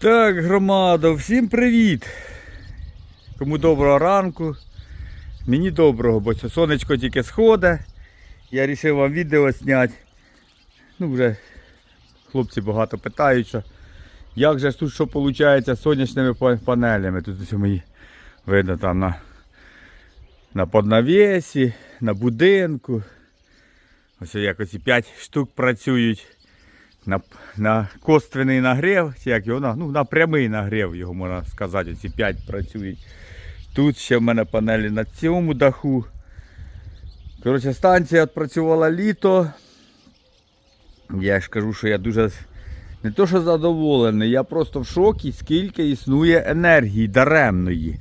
Так, громада, всім привіт! Кому доброго ранку. Мені доброго, бо сонечко тільки сходить. Я вирішив вам відео зняти. Ну, вже хлопці багато питають, що як же тут що виходить з сонячними панелями. Тут ось мої видно там на, на поднавесі, на будинку. Ось якось і 5 штук працюють на, на косвений нагрів, як його ну, на прямий нагрів, його можна сказати, ці 5 працюють. Тут ще в мене панелі на цьому даху. Коротше, станція відпрацювала літо. Я ж кажу, що я дуже не то, що задоволений, я просто в шокі, скільки існує енергії даремної.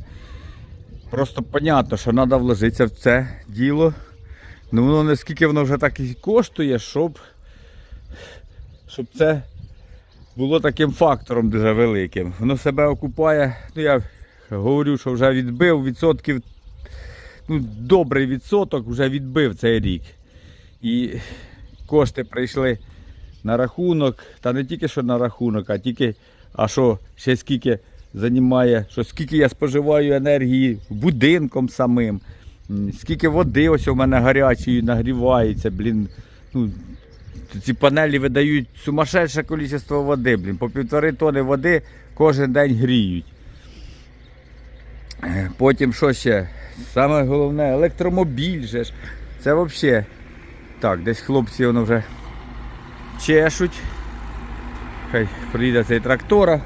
Просто понятно, що треба вложитися в це діло. Ну воно наскільки воно вже так і коштує, щоб щоб це було таким фактором дуже великим. Воно себе окупає, ну я говорю, що вже відбив відсотків, ну, добрий відсоток вже відбив цей рік. І кошти прийшли на рахунок, та не тільки що на рахунок, а тільки, а що ще скільки займає, що скільки я споживаю енергії будинком самим, скільки води ось у мене гарячої нагрівається, блін. Ну, ці панелі видають сумасшедше кількість води, блін. По півтори тони води кожен день гріють. Е, Потім що ще? Саме головне, електромобіль же ж. Це взагалі. Так, десь хлопці воно вже чешуть. Хай приїде цей трактора.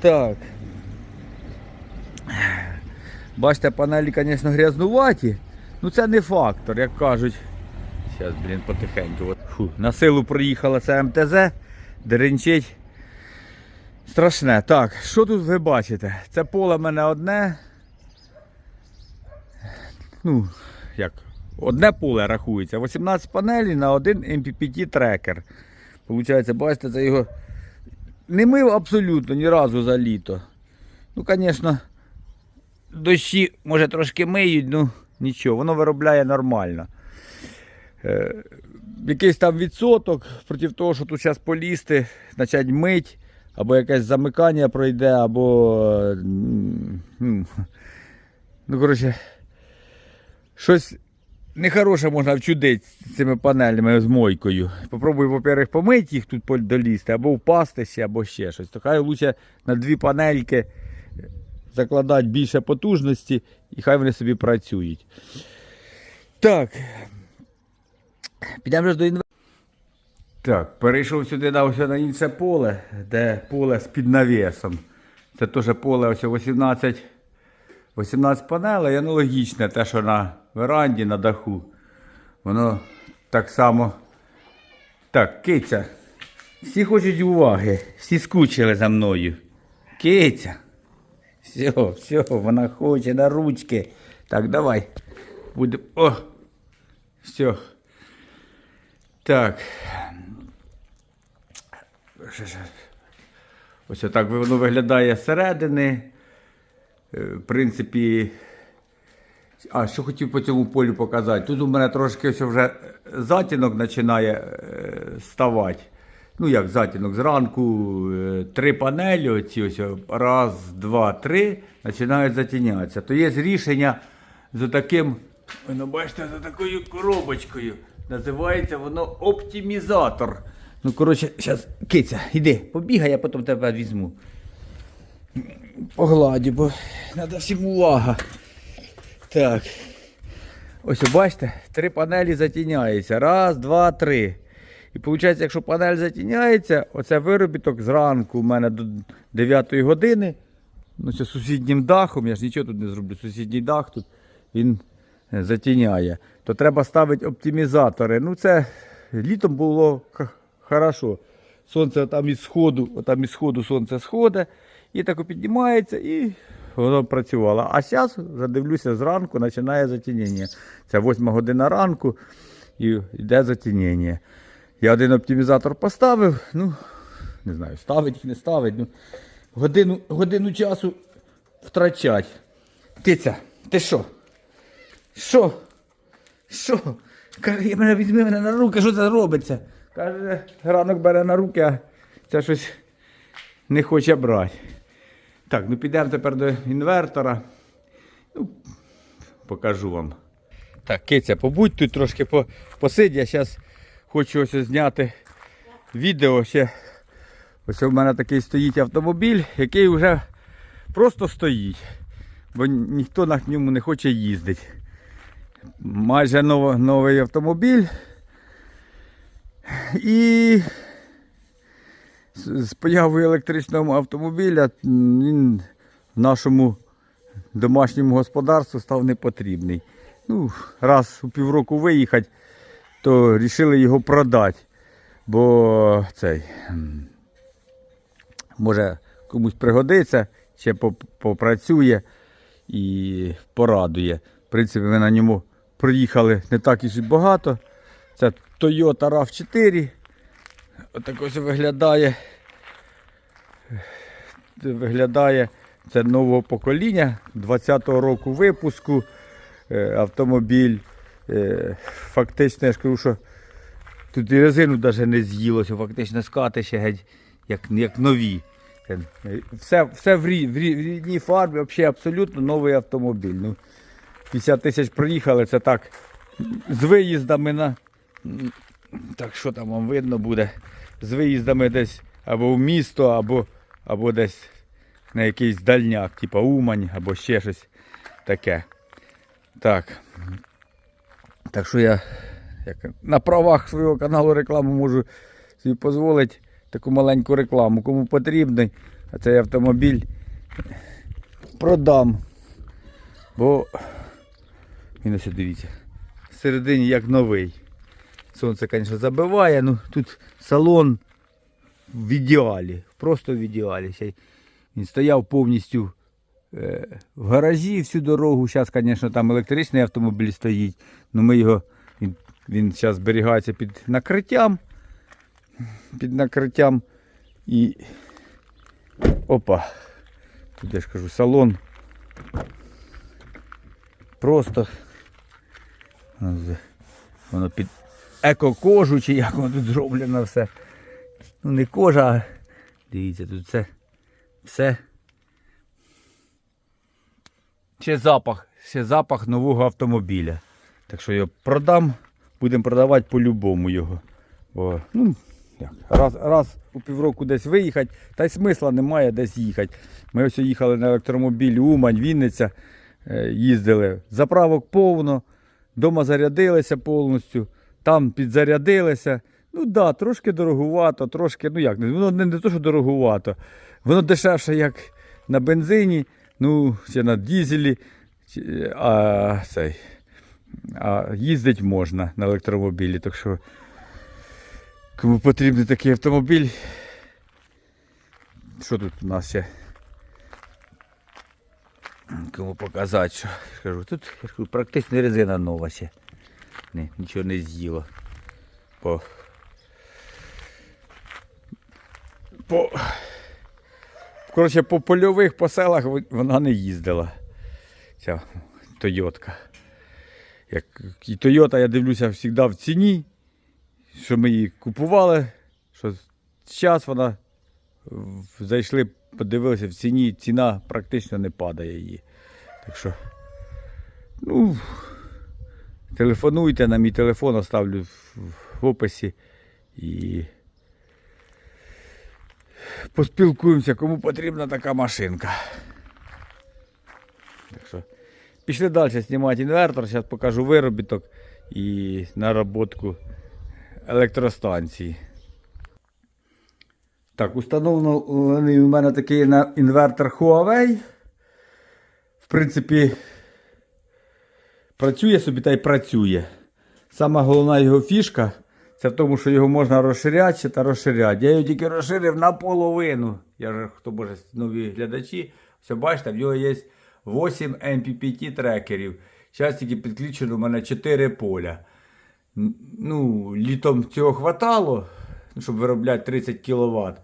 Так. Бачите, панелі, звісно, грязнуваті. Ну це не фактор, як кажуть. Зараз, блін, потихеньку. От, Фу, на силу проїхала це МТЗ, деренчить. Страшне. Так, що тут ви бачите? Це поле в мене одне. Ну, як? Одне поле рахується. 18 панелей на один MPPT трекер. Получається, бачите, це його не мив абсолютно ні разу за літо. Ну, звісно, дощі, може, трошки миють, ну нічого, воно виробляє нормально. Е, якийсь там відсоток проти того, що тут зараз полізти, почать мить, або якесь замикання пройде, або. е, Ну, коротше, щось нехороше можна вчудити з цими панелями з мойкою. Попробуй, во-первых, помити їх тут долізти, або впасти ще, або ще щось. То хай лучше на дві панельки закладати більше потужності, і хай вони собі працюють. Так, Підемо ж до інвестора. Так, перейшов сюди на, на інше поле, де поле з під навісом. Це теж поле ось 18, 18 панелей, аналогічне те, що на веранді, на даху. Воно так само. Так, киця. Всі хочуть уваги, всі скучили за мною. Киця. Все, все, вона хоче на ручки. Так, давай. Буде. О! Все. Так. Ось отак воно виглядає зсередини. Е, В принципі. А, що хотів по цьому полю показати. Тут у мене трошки ось вже затінок починає е, ставати. Ну, як затінок, зранку е, три панелі, оці ось раз, два, три, починають затінятися. То є рішення з таким, ви ну, бачите, за такою коробочкою. Називається воно оптимізатор. Ну, коротше, зараз, киця, іди, побігай, я потім тебе візьму. Погладю, бо треба всім увага. Так. Ось бачите, три панелі затіняються. Раз, два, три. І виходить, якщо панель затіняється, оце виробіток зранку у мене до 9 години. Ну, це сусіднім дахом, я ж нічого тут не зроблю. Сусідній дах тут він затіняє. То треба ставити оптимізатори. Ну, це літом було хорошо. Сонце там із сходу, отам із сходу сонце сходить, і так піднімається, і воно працювало. А зараз вже дивлюся зранку, починає затінення. Це 8 година ранку і йде затінення. Я один оптимізатор поставив, ну, не знаю, ставить не ставить. Ну, годину, годину часу втрачать. Киця, ти що? Що? Що? Каже, мене візьми мене на руки, що це робиться? Каже, ранок бере на руки, а це щось не хоче брати. Так, ну підемо тепер до інвертора. Ну, покажу вам. Так, киця, побудь тут трошки по, посидь. Я зараз хочу ось зняти відео ще. Ось у мене такий стоїть автомобіль, який вже просто стоїть. Бо ніхто на ньому не хоче їздити. Майже нов- новий автомобіль. І з появою електричного автомобіля він в нашому домашньому господарству став непотрібний. Ну, раз у півроку виїхати, то вирішили його продати. Бо цей може комусь пригодиться, ще попрацює і порадує. В принципі, ми на ньому проїхали не так і багато. Це Toyota RAV4. Отак ось виглядає. Виглядає це нового покоління 20-го року випуску. Е, Автомобіль. Е, Фактично, я ж кажу, що тут і резину навіть не з'їлося, фактично скати ще геть як, як нові. Е, Все, все в рідній фарбі, взагалі абсолютно новий автомобіль. Ну, 50 тисяч проїхали, це так. З виїздами на. Так що там вам видно буде? З виїздами десь або в місто, або, або десь на якийсь дальняк, типу Умань, або ще щось таке. Так. Так що я як, на правах свого каналу рекламу можу собі дозволити таку маленьку рекламу. Кому потрібний, а цей автомобіль продам. Бо він ось дивіться. Всередині як новий. Сонце, звісно, забиває, ну тут салон в ідеалі, просто в ідеалі. Він стояв повністю е, в гаражі всю дорогу. Зараз, звісно, там електричний автомобіль стоїть, але ми його, він, він зараз зберігається під накриттям. Під накриттям і. Опа. Тут я ж кажу, салон. Просто. Воно під еко-кожу, чи як воно тут зроблено все. Ну не кожа, а дивіться, тут все. Все. Ще запах, ще запах нового автомобіля. Так що його продам, будемо продавати по-любому його. Бо, ну, як, раз, раз у півроку десь виїхати, та й смисла немає десь їхати. Ми ось їхали на електромобілі Умань, Вінниця, е, їздили. Заправок повно, Дома зарядилися повністю, там підзарядилися. Ну да, трошки дорогувато, трошки, ну як, воно не, не то, що дорогувато. Воно дешевше, як на бензині, ну, ще на дізелі, чи- а, цей, а їздить можна на електромобілі. Так що, кому потрібен такий автомобіль. Що тут у нас ще? Кому показати, що кажу, тут практично резина нова ще. Не, нічого не з'їло. По... По... Коротше, по польових по селах вона не їздила. Ця Тойотка. Як і Тойота, я дивлюся, завжди в ціні. Що ми її купували, що зараз вона зайшли, подивилися в ціні, ціна практично не падає її. Так що, ну, телефонуйте на мій телефон, оставлю в, в описі і поспілкуємося, кому потрібна така машинка. Так що, пішли далі знімати інвертор, зараз покажу виробіток і наработку електростанції. Так, установлений у мене такий інвертор Huawei. В принципі, працює собі та й працює. Сама головна його фішка це в тому, що його можна розширяти та розширяти. Я його тільки розширив наполовину. Я ж, хто може, нові глядачі, все бачите, в нього є 8 MPPT трекерів. Зараз тільки підключено у мене 4 поля. Ну, літом цього хватало, щоб виробляти 30 кВт.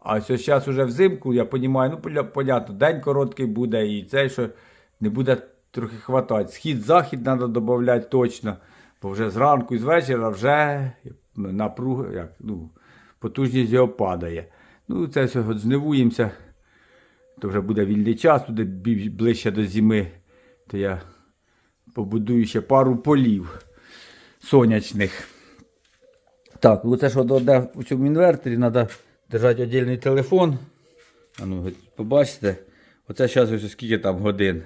А ось зараз уже взимку, я розумію, ну, понятно, день короткий буде і цей, що не буде трохи хватати. Схід-захід треба додати точно, бо вже зранку і з вечора вже напруга, як, ну, потужність його падає. Ну, це все от жнивуємося. То вже буде вільний час, туди ближче до зими. То я побудую ще пару полів сонячних. Так, оце що доде у цьому інверторі, треба держати віддільний телефон. А ну, побачите, оце зараз ось скільки там годин.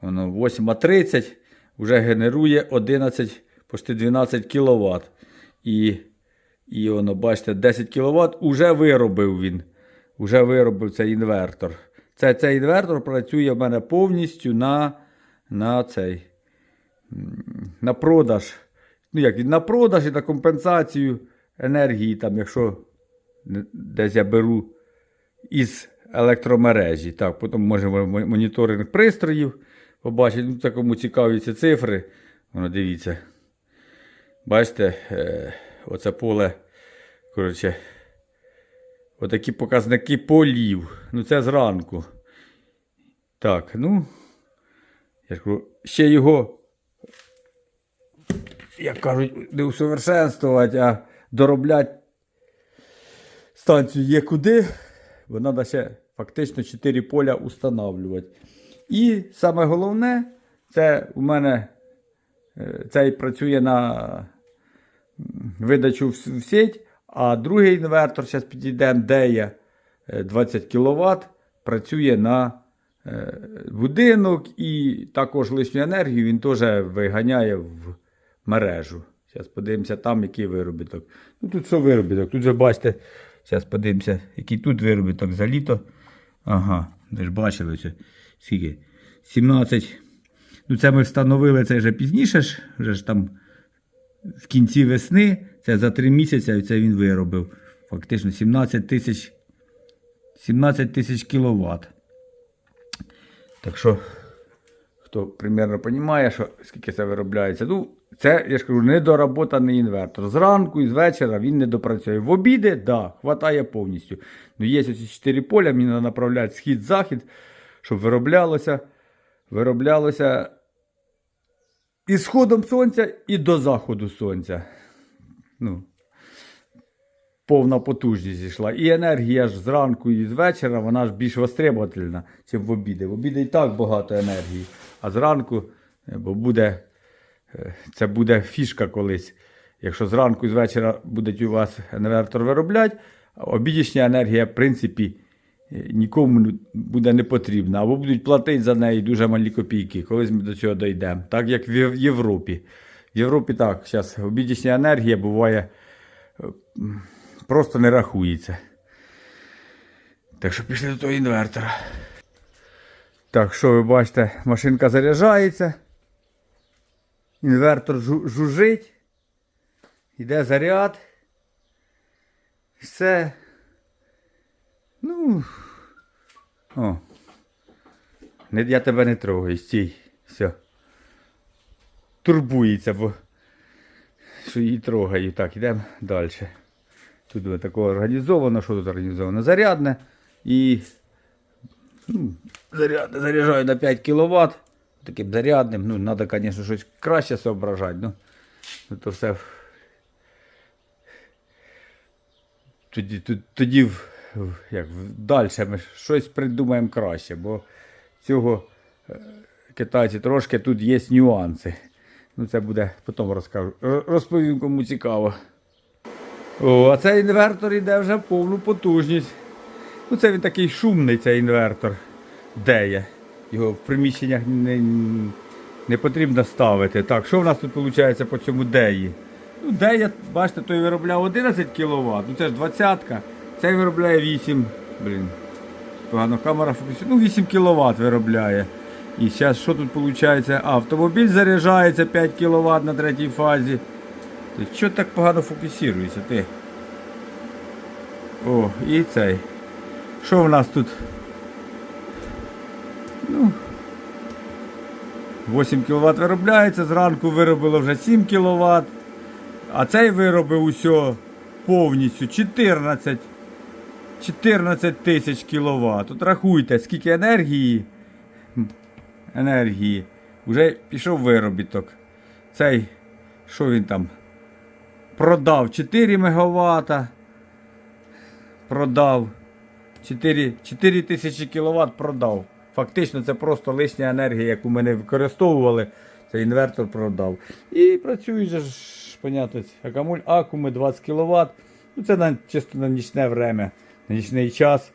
Воно 8.30 вже генерує 11, почти 12 кВт. І, і воно, бачите, 10 кВт уже виробив він. Уже виробив цей інвертор. Це, цей інвертор працює в мене повністю на, на цей на продаж. Ну, як на продаж і на компенсацію енергії, там, якщо десь я беру із електромережі. Так, потім можемо моніторинг пристроїв побачити. Ну, це кому цікаві ці цифри. Воно дивіться. Бачите, е, оце поле. Коротше, отакі показники полів. Ну, це зранку. Так, ну. Я ж кажу, ще його, як кажуть, не усовершенствувати, а доробляти станцію є куди, бо треба ще фактично 4 поля устанавлювати. І саме головне, це у мене е, цей працює на видачу в, сеть, а другий інвертор, зараз підійдемо, де є е, 20 кВт, працює на е, будинок і також лишню енергію він теж виганяє в мережу. Зараз подивимося там, який виробіток. Ну тут що виробіток? Тут же бачите, зараз подивимося, який тут виробіток за літо. Ага, ви ж бачили ось скільки? 17. Ну це ми встановили це вже пізніше, ж, вже ж там в кінці весни, це за 3 місяці, це він виробив. Фактично 17 тисяч 17 тисяч кіловат. Так що, хто примерно розуміє, що скільки це виробляється. Ну, це, я ж кажу, недоработаний інвертор. Зранку і з вечора він не допрацює. В обіди, так, да, хватає повністю. Ну, є ці 4 поля, мені треба направляти схід-захід, щоб вироблялося. Вироблялося і сходом сонця, і до заходу сонця. Ну, повна потужність зійшла. І енергія ж зранку і з вечора, вона ж більш востребовательна, ніж в обіди. В обіди і так багато енергії. А зранку, е, бо буде, це буде фішка колись. Якщо зранку і з вечора буде у вас інвертор виробляти, обідішня енергія, в принципі, нікому буде не потрібна. Або будуть платити за неї дуже малі копійки, колись ми до цього дійдемо. Так як в Європі. В Європі так, зараз обідішня енергія буває просто не рахується. Так що пішли до того інвертора. Так, що ви бачите, машинка заряджається. Інвертор жу- жужить. Йде заряд. Все. Ну. О. Я тебе не трогаю, стій. Все. Турбується, бо що її трогаю. Так, йдемо далі. Тут таке організовано, що тут організовано? Зарядне і ну, зарядне, заряджаю на 5 кВт. Таким зарядним. Ну, треба, звісно, щось краще зображати. Ну, ну, то все. Тоді, тоді, як, далі ми щось придумаємо краще, бо цього е, китайці трошки тут є нюанси. Ну, це буде потім розкажу. Розповім, кому цікаво. О, а цей інвертор йде вже в повну потужність. Ну, це він такий шумний, цей інвертор. Де є? Його в приміщеннях не, не потрібно ставити. Так, що в нас тут виходить по цьому деї? Ну, дея, бачите, той виробляв 11 кВт, ну це ж 20-ка. Цей виробляє 8. Блін. Погано камера фокусує. Ну, 8 кВт виробляє. І зараз що тут виходить? Автомобіль заряджається 5 кВт на третій фазі. Ти що так погано фокусується ти? О, і цей. Що в нас тут? 8 кВт виробляється, зранку виробило вже 7 кВт. А цей виробив усе повністю 14. 14 тисяч кВт. Тут рахуйте, скільки енергії. Енергії. Вже пішов виробіток. Цей, що він там? Продав 4 МВт. Продав. 4, 4 тисячі кВт продав. Фактично це просто лишня енергія, яку ми не використовували. Це інвертор продав. І працює же ж, понятно, акумуль, акуми 20 кВт. Ну, це на, чисто на нічне время, на нічний час.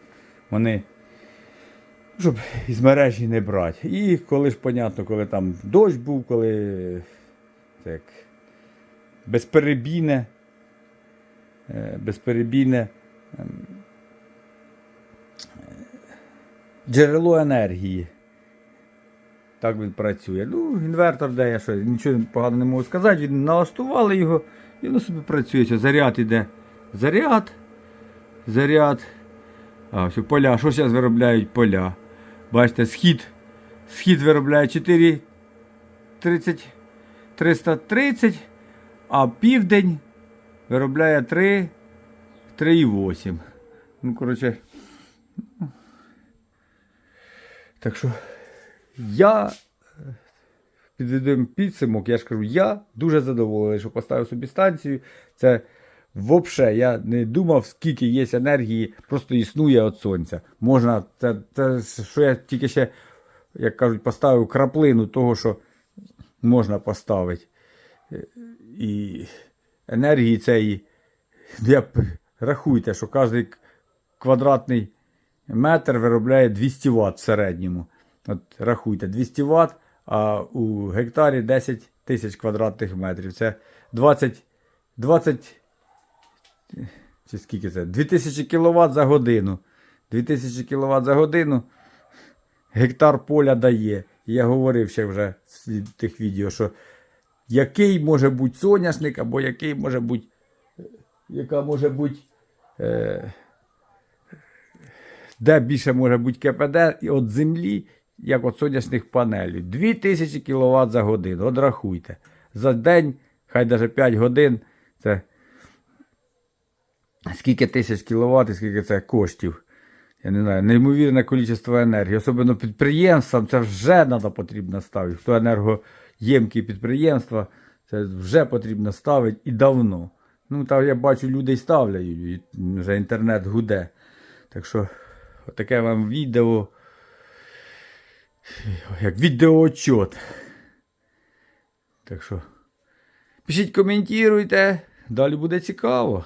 Вони щоб із мережі не брати. І коли ж, понятно, коли там дощ був, коли так, безперебійне, е, безперебійне ем, е, джерело енергії. Так він працює. Ну, інвертор, я що, нічого поганого не можу сказати, він налаштували його, і воно собі працює. Заряд іде. Заряд. Заряд. А, що поля. Що зараз виробляють поля? Бачите, схід. Схід виробляє 4 30, 330, а південь виробляє 3, 3,8. Ну, коротше. Так що я е, підведемо підсумок, я ж кажу, я дуже задоволений, що поставив собі станцію. Це взагалі я не думав, скільки є енергії, просто існує від сонця. Можна, це, це що я тільки ще, як кажуть, поставив краплину того, що можна поставити. Е, І енергії цієї, я, рахуйте, що кожен квадратний метр виробляє 200 Вт в середньому. От рахуйте, 200 Вт, а у гектарі 10 тисяч квадратних метрів. Це 20, 20 чи скільки це? 2000 кВт за годину. 2000 кВт за годину гектар поля дає. Я говорив ще вже в тих відео, що який може бути соняшник, або який може бути, яка може бути, е, де більше може бути КПД від землі, як від сонячних панелей. 2000 кВт за годину. От рахуйте. За день, хай навіть 5 годин, це скільки тисяч кіловат і скільки це коштів. Я не знаю, неймовірне кількість енергії. Особливо підприємствам це вже треба потрібно ставити. Хто енергоємкі підприємства, це вже потрібно ставити і давно. Ну, так я бачу, люди ставлять, вже інтернет гуде. Так що, отаке вам відео. Як відеоотчет. Так що, пишіть, коментуйте, далі буде цікаво.